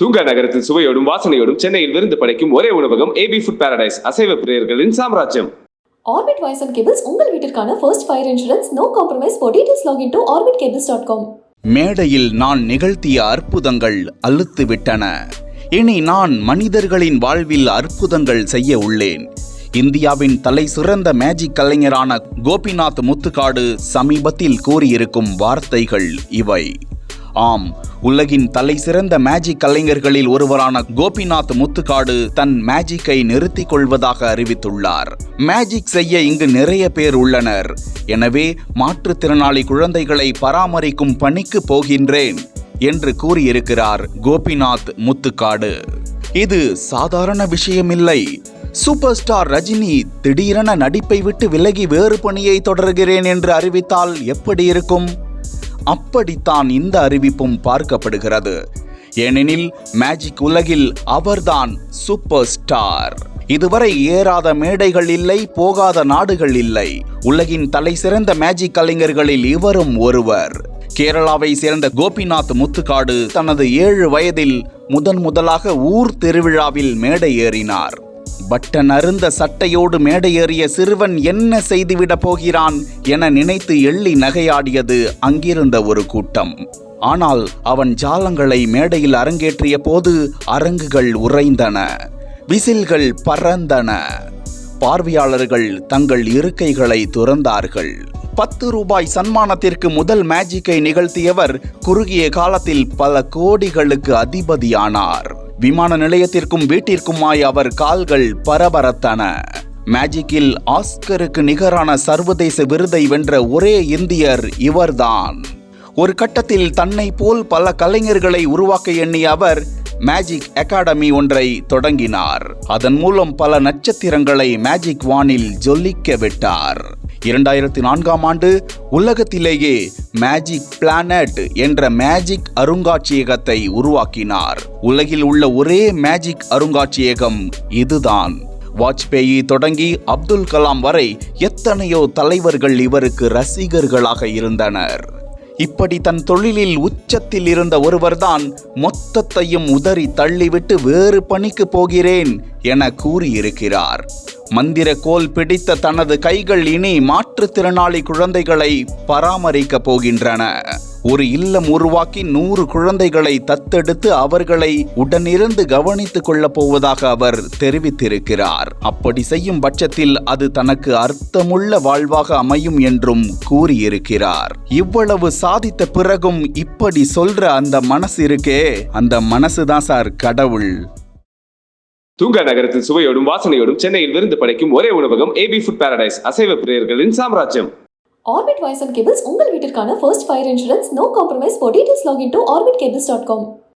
தூங்கா நகரத்தில் சுவையோடும் வாசனையோடும் சென்னையில் விருந்து படைக்கும் ஒரே உணவகம் ஏபி ஃபுட் பாரடைஸ் அசைவ பிரியர்களின் சாம்ராஜ்யம். ஆர்பிட் வைஸ் அண்ட் கேபிள்ஸ் உங்கள் வீட்டிற்கான first fire insurance no compromise for details login to Orbit cables dot com மேடையில் நான் நிகழ்த்திய அற்புதங்கள் அழுத்து விட்டன இனி நான் மனிதர்களின் வாழ்வில் அற்புதங்கள் செய்ய உள்ளேன். இந்தியாவின் தலை சிறந்த மேஜிக் கலைஞரான கோபிநாத் முத்துக்காடு சமீபத்தில் கூறியிருக்கும் வார்த்தைகள் இவை. ஆம் உலகின் தலை சிறந்த மேஜிக் கலைஞர்களில் ஒருவரான கோபிநாத் முத்துக்காடு தன் மேஜிக்கை நிறுத்திக் கொள்வதாக அறிவித்துள்ளார். மேஜிக் செய்ய இங்கு நிறைய பேர் உள்ளனர். எனவே மாற்றுத்திறனாளி குழந்தைகளை பராமரிக்கும் பணிக்கு போகின்றேன் என்று கூறியிருக்கிறார் கோபிநாத் முத்துக்காடு. இது சாதாரண விஷயமில்லை. சூப்பர் ஸ்டார் ரஜினி திடீரென நடிப்பை விட்டு விலகி வேறு பணியை தொடர்கிறேன் என்று அறிவித்தால் எப்படி இருக்கும்? அப்படித்தான் இந்த அறிவிப்பும் பார்க்கப்படுகிறது. ஏனெனில் மேஜிக் உலகில் அவர்தான் சூப்பர் ஸ்டார் இதுவரை ஏறாத மேடைகள் இல்லை போகாத நாடுகள் இல்லை. உலகின் தலை சிறந்த மேஜிக் கலைஞர்களில் இவரும் ஒருவர். கேரளாவை சேர்ந்த கோபிநாத் முத்துக்காடு தனது ஏழு வயதில் முதன் முதலாக ஊர் திருவிழாவில் மேடை ஏறினார். பட்டன் அருந்த சட்டையோடு மேடையேறிய சிறுவன் என்ன செய்துவிடப் போகிறான் என நினைத்து எள்ளி நகையாடியது அங்கிருந்த ஒரு கூட்டம். ஆனால் அவன் ஜாலங்களை மேடையில் அரங்கேற்றிய போது அரங்குகள் உறைந்தன விசில்கள் பறந்தன. பார்வையாளர்கள் தங்கள் இருக்கைகளை துறந்தார்கள். பத்து ரூபாய் சன்மானத்திற்கு முதல் மேஜிக்கை நிகழ்த்தியவர் குறுகிய காலத்தில் பல கோடிகளுக்கு அதிபதியானார். விமான நிலையத்திற்கும் வீட்டிற்குமாய் அவர் கால்கள் பரபரத்தன. மேஜிக்கில் ஆஸ்கருக்கு நிகரான சர்வதேச விருதை வென்ற ஒரே இந்தியர் இவர்தான். ஒரு கட்டத்தில் தன்னை போல் பல கலைஞர்களை உருவாக்க எண்ணிய அவர் மேஜிக் அகாடமி ஒன்றை தொடங்கினார். அதன் மூலம் பல நட்சத்திரங்களை மேஜிக் வானில் ஜொலிக்க விட்டார். இரண்டாயிரத்தி நான்காம் ஆண்டு உலகத்திலேயே மேஜிக் பிளானட் என்ற மேஜிக் அருங்காட்சியகத்தை உருவாக்கினார். உலகில் உள்ள ஒரே மேஜிக் அருங்காட்சியகம் இதுதான். வாஜ்பேயி தொடங்கி அப்துல் கலாம் வரை எத்தனையோ தலைவர்கள் இவருக்கு ரசிகர்களாக இருந்தனர். இப்படி தன் தொழிலில் உச்சத்தில் இருந்த ஒருவர்தான் மொத்தத்தையும் உதறி தள்ளிவிட்டு வேறு பணிக்கு போகிறேன் என கூறியிருக்கிறார். மந்திர கோல் பிடித்த தனது கைகள் இனி மாற்றுத்திறனாளி குழந்தைகளை பராமரிக்க போகின்றன. ஒரு இல்லம் உருவாக்கி நூறு குழந்தைகளை தத்தெடுத்து அவர்களை உடனிருந்து கவனித்துக் கொள்ளப் போவதாக அவர் தெரிவித்திருக்கிறார். அப்படி செய்யும் பட்சத்தில் அது தனக்கு அர்த்தமுள்ள வாழ்வாக அமையும் என்றும் கூறியிருக்கிறார். இவ்வளவு சாதித்த பிறகும் இப்படி சொல்ற அந்த மனசு இருக்கே. அந்த மனசுதான் சார் கடவுள். தூங்கா நகரத்தில் சுவையோடும் வாசனையோடும் சென்னையில் விருந்து படைக்கும் ஒரே உணவகம் ஏபி ஃபுட் பாரடைஸ் அசைவ பிரியர்களின் சாம்ராஜ்யம். ஆர்பிட் வாய்ஸ் அண்ட் கேபிள்ஸ் உங்கள் வீட்டிற்கான first fire insurance no compromise for details login to Orbit Cables dot com